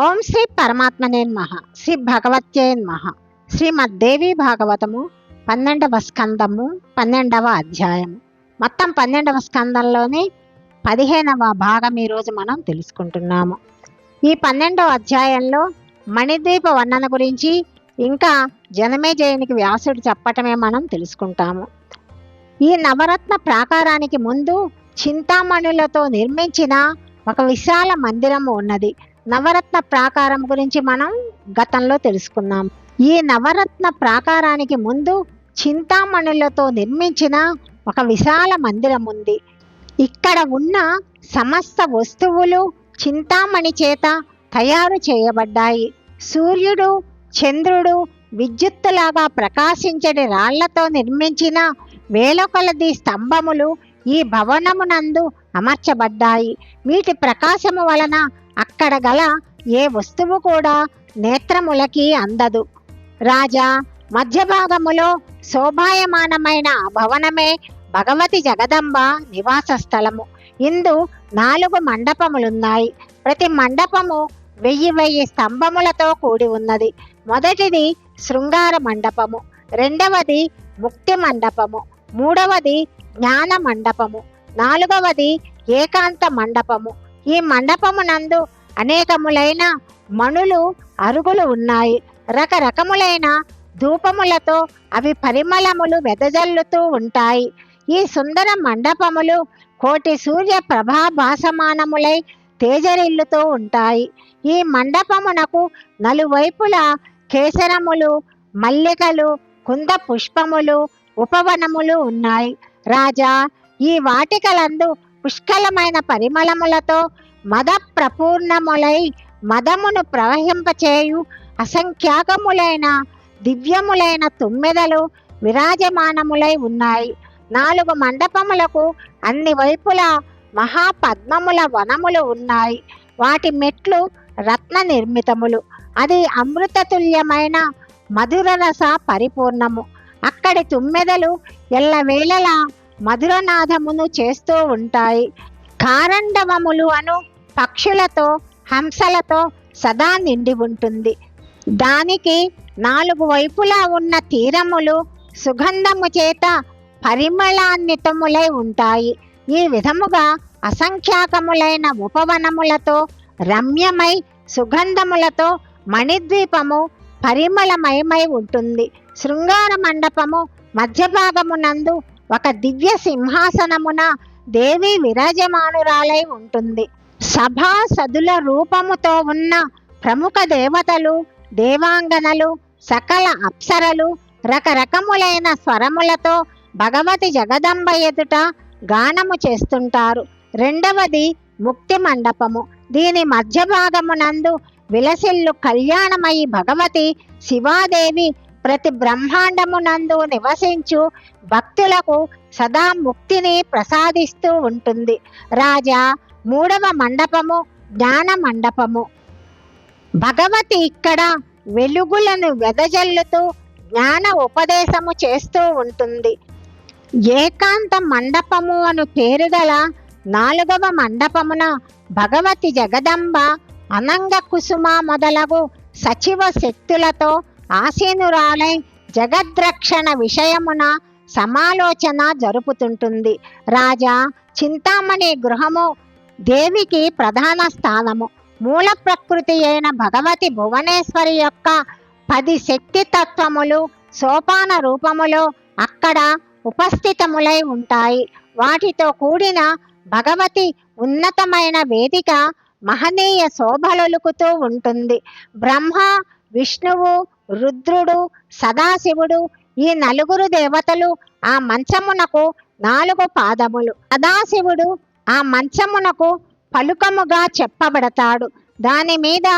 ఓం శ్రీ పరమాత్మనే మహ శ్రీ భగవత్యే మహ శ్రీమద్దేవి భాగవతము పన్నెండవ స్కందము పన్నెండవ అధ్యాయము. మొత్తం పన్నెండవ స్కందంలోని పదిహేనవ భాగం ఈరోజు మనం తెలుసుకుంటున్నాము. ఈ పన్నెండవ అధ్యాయంలో మణిద్వీప వర్ణన గురించి ఇంకా జనమేజయునికి వ్యాసుడు చెప్పటమే మనం తెలుసుకుంటాము. ఈ నవరత్న ప్రాకారానికి ముందు చింతామణులతో నిర్మించిన ఒక విశాల మందిరము ఉన్నది. నవరత్న ప్రాకారం గురించి మనం గతంలో తెలుసుకున్నాం. ఈ నవరత్న ప్రాకారానికి ముందు చింతామణులతో నిర్మించిన ఒక విశాల మందిరం ఉంది. ఇక్కడ ఉన్న సమస్త వస్తువులు చింతామణి చేత తయారు చేయబడ్డాయి. సూర్యుడు చంద్రుడు విద్యుత్తులాగా ప్రకాశించని రాళ్ళతో నిర్మించిన వేల కొలది స్తంభములు ఈ భవనమునందు అమర్చబడ్డాయి. వీటి ప్రకాశము వలన అక్కడ గల ఏ వస్తువు కూడా నేత్రములకి అందదు. రాజా మధ్య భాగములో శోభాయమానమైన భవనమే భగవతి జగదంబ నివాస స్థలము. ఇందు నాలుగు మండపములున్నాయి. ప్రతి మండపము వెయ్యి వెయ్యి స్తంభములతో కూడి ఉన్నది. మొదటిది శృంగార మండపము రెండవది ముక్తి మండపము మూడవది జ్ఞాన మండపము నాలుగవది ఏకాంత మండపము ఈ మండపమునందు అనేకములైన మణులు అరుగులు ఉన్నాయి. రకరకములైన ధూపములతో అవి పరిమళములు వెదజల్లుతూ ఉంటాయి. ఈ సుందర మండపములు కోటి సూర్య ప్రభాభాసమానములై తేజరిల్లుతూ ఉంటాయి. ఈ మండపమునకు నలువైపులా కేసరములు మల్లికలు కుంద పుష్పములు ఉపవనములు ఉన్నాయి. రాజా ఈ వాటికలందు పుష్కలమైన పరిమళములతో మద ప్రపూర్ణములై మదమును ప్రవహింపచేయు అసంఖ్యాకములైన దివ్యములైన తుమ్మెదలు విరాజమానములై ఉన్నాయి. నాలుగు మండపములకు అన్ని వైపులా మహాపద్మముల వనములు ఉన్నాయి. వాటి మెట్లు రత్న నిర్మితములు అది అమృతతుల్యమైన మధురరస పరిపూర్ణము అక్కడి తుమ్మెదలు ఎల్లవేళలా మధురనాథమును చేస్తూ ఉంటాయి. కారండవములు అను పక్షులతో హంసలతో సదా నిండి ఉంటుంది. దానికి నాలుగు వైపులా ఉన్న తీరములు సుగంధము చేత పరిమళాన్వితములై ఉంటాయి. ఈ విధముగా అసంఖ్యాకములైన ఉపవనములతో రమ్యమై సుగంధములతో మణిద్వీపము పరిమళమయమై ఉంటుంది. శృంగార మండపము మధ్యభాగమునందు ఒక దివ్య సింహాసనమున దేవి విరాజమానురాలై ఉంటుంది. సభా సదుల రూపముతో ఉన్న ప్రముఖ దేవతలు దేవాంగనలు సకల అప్సరలు రకరకములైన స్వరములతో భగవతి జగదంబ ఎదుట గానము చేస్తుంటారు. రెండవది ముక్తి మండపము. దీని మధ్య భాగమునందు విలసిల్లు కళ్యాణమయి భగవతి శివాదేవి ప్రతి బ్రహ్మాండమునందు నివసించు భక్తులకు సదా ముక్తిని ప్రసాదిస్తూ ఉంటుంది. రాజా మూడవ మండపము జ్ఞాన మండపము. భగవతి ఇక్కడ వెలుగులను వెదజల్లుతూ జ్ఞాన ఉపదేశము చేస్తూ ఉంటుంది. ఏకాంత మండపము అను పేరు గల నాలుగవ మండపమున భగవతి జగదంబ అనంగ కుసుమ మొదలగు సచివ శక్తులతో ఆసీనురాలై జగద్రక్షణ విషయమున సమాలోచన జరుపుతుంటుంది. రాజా చింతామణి గృహము దేవికి ప్రధాన స్థానము. మూల ప్రకృతి అయిన భగవతి భువనేశ్వరి యొక్క పది శక్తి తత్వములు సోపాన రూపములో అక్కడ ఉపస్థితములై ఉంటాయి. వాటితో కూడిన భగవతి ఉన్నతమైన వేదిక మహనీయ శోభలొలుకుతూ ఉంటుంది. బ్రహ్మ విష్ణువు రుద్రుడు సదాశివుడు ఈ నలుగురు దేవతలు ఆ మంచమునకు నాలుగు పాదములు. సదాశివుడు ఆ మంచమునకు పలుకముగా చెప్పబడతాడు. దాని మీద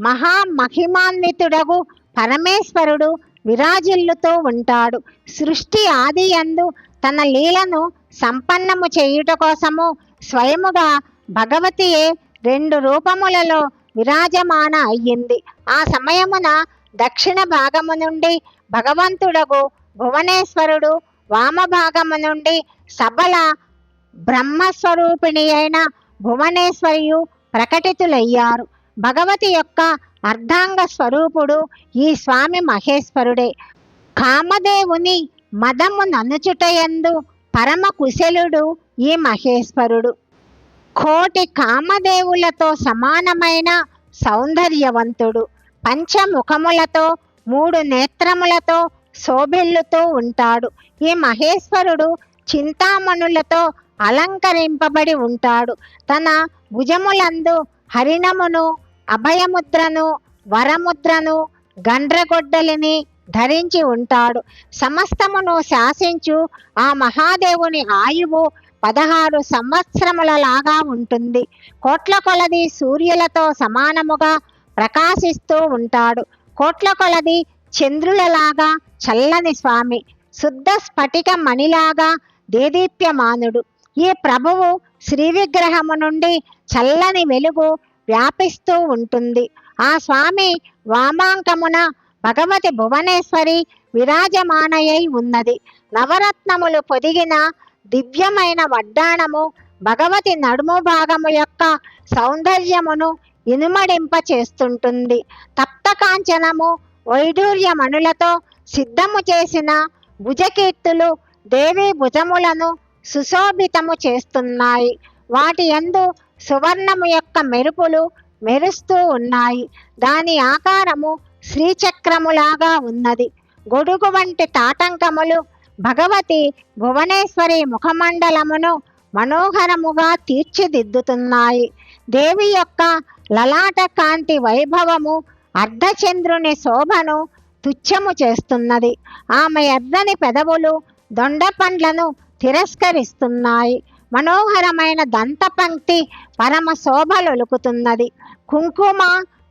మహామహిమాన్వితుడగు పరమేశ్వరుడు విరాజిల్లుతూ ఉంటాడు. సృష్టి ఆది అందు తన లీలను సంపన్నము చేయుట కోసము స్వయముగా భగవతియే రెండు రూపములలో విరాజమాన అయ్యింది. ఆ సమయమున దక్షిణ భాగము నుండి భగవంతుడగు భువనేశ్వరుడు వామభాగము నుండి సబల బ్రహ్మస్వరూపిణి అయిన భువనేశ్వరియు ప్రకటితులయ్యారు. భగవతి యొక్క అర్ధాంగ స్వరూపుడు ఈ స్వామి మహేశ్వరుడే. కామదేవుని మదము ననుచుటయందు పరమ కుశలుడు ఈ మహేశ్వరుడు. కోటి కామదేవులతో సమానమైన సౌందర్యవంతుడు. పంచముఖములతో మూడు నేత్రములతో శోభిల్లుతూ ఉంటాడు. ఈ మహేశ్వరుడు చింతామణులతో అలంకరింపబడి ఉంటాడు. తన భుజములందు హరిణమును అభయముద్రను వరముద్రను గండ్రగొడ్డలిని ధరించి ఉంటాడు. సమస్తమును శాసించు ఆ మహాదేవుని ఆయువు పదహారు సంవత్సరముల లాగా ఉంటుంది. కోట్ల కొలది సూర్యులతో సమానముగా ప్రకాశిస్తూ ఉంటాడు. కోట్ల కొలది చంద్రులలాగా చల్లని స్వామి శుద్ధ స్ఫటిక మణిలాగా దేదీప్యమానుడు. ఈ ప్రభువు శ్రీ విగ్రహము నుండి చల్లని వెలుగు వ్యాపిస్తూ ఉంటుంది. ఆ స్వామి వామాంకమున భగవతి భువనేశ్వరి విరాజమానయై ఉన్నది. నవరత్నములు పొదిగిన దివ్యమైన వడ్డాణము భగవతి నడుము భాగము యొక్క సౌందర్యమును ఇనుమడింప చేస్తుంటుంది తప్త కాంచనము వైడూర్యమణులతో సిద్ధము చేసిన భుజకీర్తులు దేవి భుజములను సుశోభితము చేస్తున్నాయి. వాటి యందు సువర్ణము యొక్క మెరుపులు మెరుస్తూ ఉన్నాయి. దాని ఆకారము శ్రీచక్రములాగా ఉన్నది. గొడుగు వంటి తాటంకములు భగవతి భువనేశ్వరి ముఖమండలమును మనోహరముగా తీర్చిదిద్దుతున్నాయి. దేవి యొక్క లలాట కాంతి వైభవము అర్ధచంద్రుని శోభను తుచ్చము చేస్తున్నది. ఆమె ఎర్రని పెదవులు దొండ పండ్లను తిరస్కరిస్తున్నాయి. మనోహరమైన దంతపంక్తి పరమ శోభలొలుకుతున్నది కుంకుమ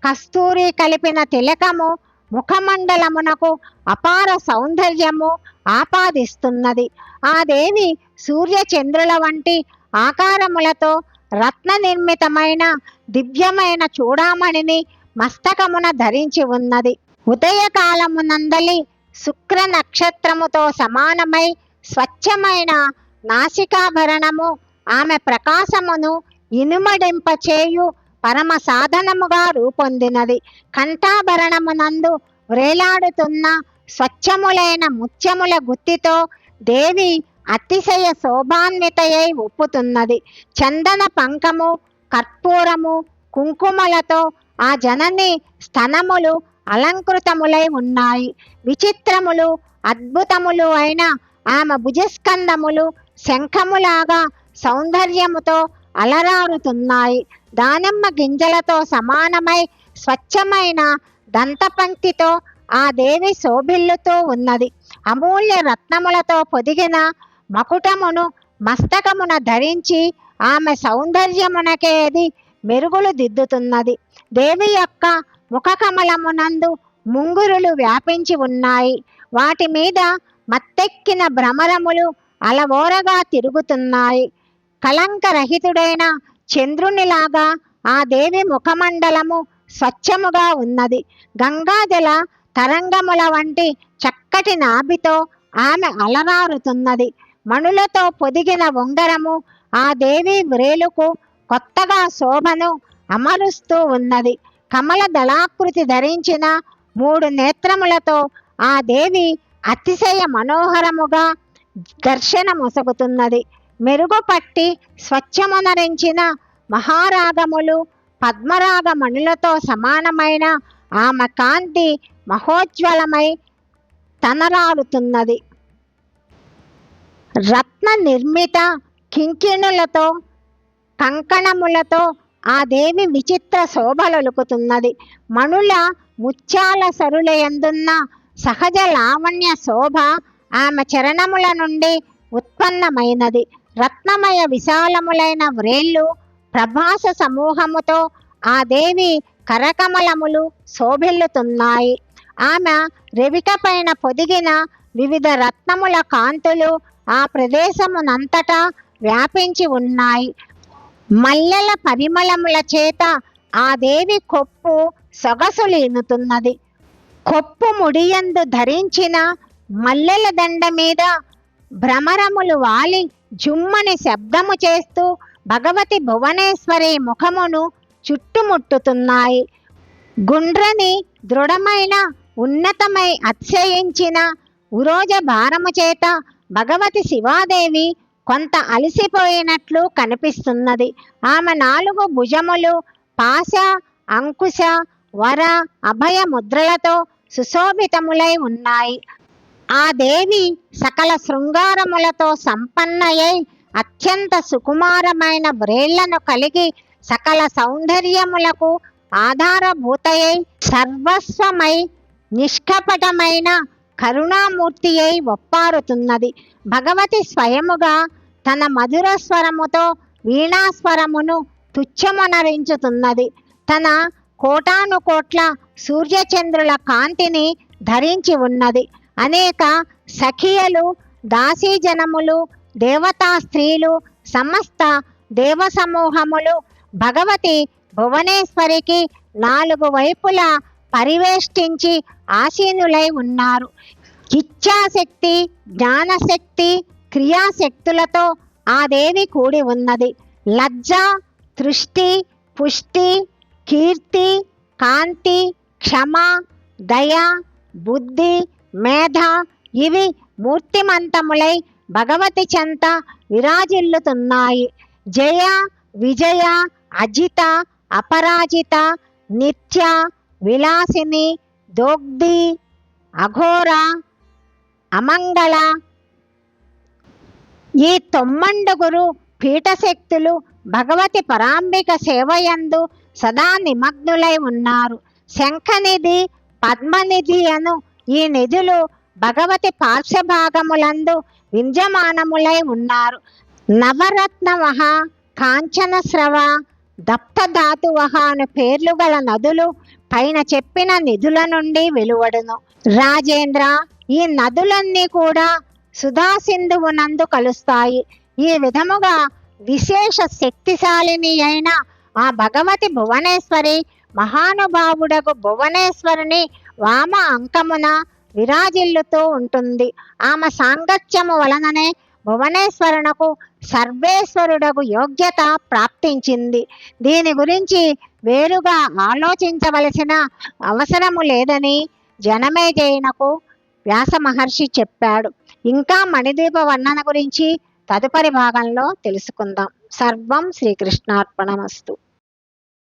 కస్తూరి కలిపిన తిలకము ముఖమండలమునకు అపార సౌందర్యము ఆపాదిస్తున్నది. ఆ దేవి సూర్యచంద్రుల వంటి ఆకారములతో రత్న నిర్మితమైన దివ్యమైన చూడామణిని మస్తకమున ధరించి ఉన్నది. ఉదయకాలమునందలి శుక్ర నక్షత్రముతో సమానమై స్వచ్ఛమైన నాసికాభరణము ఆమె ప్రకాశమును ఇనుమడింపచేయు పరమ సాధనముగా రూపొందినది. కంఠాభరణమునందు వ్రేలాడుతున్న స్వచ్ఛములైన ముత్యముల గుత్తితో దేవి అతిశయ శోభాన్వితయై ఒప్పుతున్నది. చందన పంకము కర్పూరము కుంకుమలతో ఆ జనని స్తనములు అలంకృతములై ఉన్నాయి. విచిత్రములు అద్భుతములు అయిన ఆమె భుజస్కందములు శంఖములాగా సౌందర్యముతో అలరారుతున్నాయి దానిమ్మ గింజలతో సమానమై స్వచ్ఛమైన దంతపంక్తితో ఆ దేవి శోభిల్లుతూ ఉన్నది. అమూల్య రత్నములతో పొదిగిన మకుటమును మస్తకమున ధరించి ఆమె సౌందర్యమునకేది మెరుగులు దిద్దుతున్నది. దేవి యొక్క ముఖకమలమునందు ముంగురులు వ్యాపించి ఉన్నాయి. వాటి మీద మత్తెక్కిన భ్రమరములు అలవోరగా తిరుగుతున్నాయి. కలంకరహితుడైన చంద్రునిలాగా ఆ దేవి ముఖమండలము స్వచ్ఛముగా ఉన్నది. గంగాజల తరంగముల వంటి చక్కటి నాభితో ఆమె అలరారుతున్నది. మణులతో పొదిగిన ఉంగరము ఆ దేవి వ్రేలుకు కొత్తగా శోభను అమరుస్తూ ఉన్నది. కమల దళాకృతి ధరించిన మూడు నేత్రములతో ఆ దేవి అతిశయ మనోహరముగా దర్శన మొసగుతున్నది. మెరుగుపట్టి స్వచ్ఛమునరించిన మహారాగములు పద్మరాగమణులతో సమానమైన ఆమె కాంతి మహోజ్వలమై తనరాడుతున్నది. రత్న నిర్మిత కింకిణులతో కంకణములతో ఆ దేవి విచిత్ర శోభలొలుకుతున్నది. మణుల ముత్యాల సరులయందున్న సహజ లావణ్య శోభ ఆమె చరణముల నుండి ఉత్పన్నమైనది. రత్నమయ విశాలములైన వ్రేళ్ళు ప్రభాస సమూహముతో ఆ దేవి కరకమలములు శోభిల్లుతున్నాయి. ఆమె రెవిక పైన పొదిగిన వివిధ రత్నముల కాంతులు ఆ ప్రదేశమునంతటా వ్యాపించి ఉన్నాయి. మల్లెల పరిమళముల చేత ఆ దేవి కొప్పు సొగసులీనుతున్నది. కొప్పు ముడియందు ధరించిన మల్లెల దండ మీద భ్రమరములు వాలి జుమ్మని శబ్దము చేస్తూ భగవతి భువనేశ్వరి ముఖమును చుట్టుముట్టుతున్నాయి. గుండ్రని దృఢమైన ఉన్నతమై అతిశయించిన ఉరోజ భారము చేత భగవతి శివాదేవి కొంత అలసిపోయినట్లు కనిపిస్తున్నది. ఆమె నాలుగు భుజములు పాశ అంకుశ వర అభయ ముద్రలతో సుశోభితములై ఉన్నాయి. ఆ దేవి సకల శృంగారములతో సంపన్నయై అత్యంత సుకుమారమైన బ్రేళ్ళను కలిగి సకల సౌందర్యములకు ఆధారభూతయై సర్వస్వమై నిష్కపటమైన కరుణామూర్తి అయి ఒప్పారుతున్నది. భగవతి స్వయముగా తన మధుర స్వరముతో వీణాస్వరమును తుచ్చమనరించుతున్నది. తన కోటానుకోట్ల సూర్యచంద్రుల కాంతిని ధరించి ఉన్నది. అనేక సఖియలు దాసీజనములు దేవతా స్త్రీలు సమస్త దేవ సమూహములు భగవతి భువనేశ్వరికి నాలుగు వైపులా పరివేష్టించి ఆసీనులై ఉన్నారు. ఇచ్ఛాశక్తి జ్ఞానశక్తి క్రియాశక్తులతో ఆ దేవి కూడి ఉన్నది. లజ్జ తృష్టి పుష్టి కీర్తి కాంతి క్షమ దయ బుద్ధి మేధ ఇవి మూర్తిమంతములై భగవతి చెంత విరాజిల్లుతున్నాయి. జయ విజయ అజిత అపరాజిత నిత్య విలాసిని దోగ్ధి అఘోర అమంగళ. ఈ తొమ్మండుగురు పీఠశక్తులు భగవతి పరాంబిక సేవయందు సదా నిమగ్నులై ఉన్నారు. శంఖనిధి పద్మనిధి అను ఈ నిధులు భగవతి పార్శ్వభాగములందు వింజమానములై ఉన్నారు. నవరత్నవహ కాంచనస్రవ దప్తధాతువహ అను పేర్లు గల నదులు పైన చెప్పిన నిధుల నుండి వెలువడును. రాజేంద్ర ఈ నదులన్నీ కూడా సుధా నందు కలుస్తాయి. ఈ విధముగా విశేష శక్తిశాలిని అయిన ఆ భగవతి భువనేశ్వరి మహానుభావుడకు భువనేశ్వరిని వామ అంకమున విరాజిల్లుతూ ఉంటుంది. ఆమె సాంగత్యము వలననే భువనేశ్వరునకు సర్వేశ్వరుడకు యోగ్యత ప్రాప్తించింది. దీని గురించి వేరుగా ఆలోచించవలసిన అవసరము లేదని జనమేజయునకు వ్యాస మహర్షి చెప్పాడు. ఇంకా మణిదీప వర్ణన గురించి తదుపరి భాగంలో తెలుసుకుందాం. సర్వం శ్రీకృష్ణార్పణమస్తు.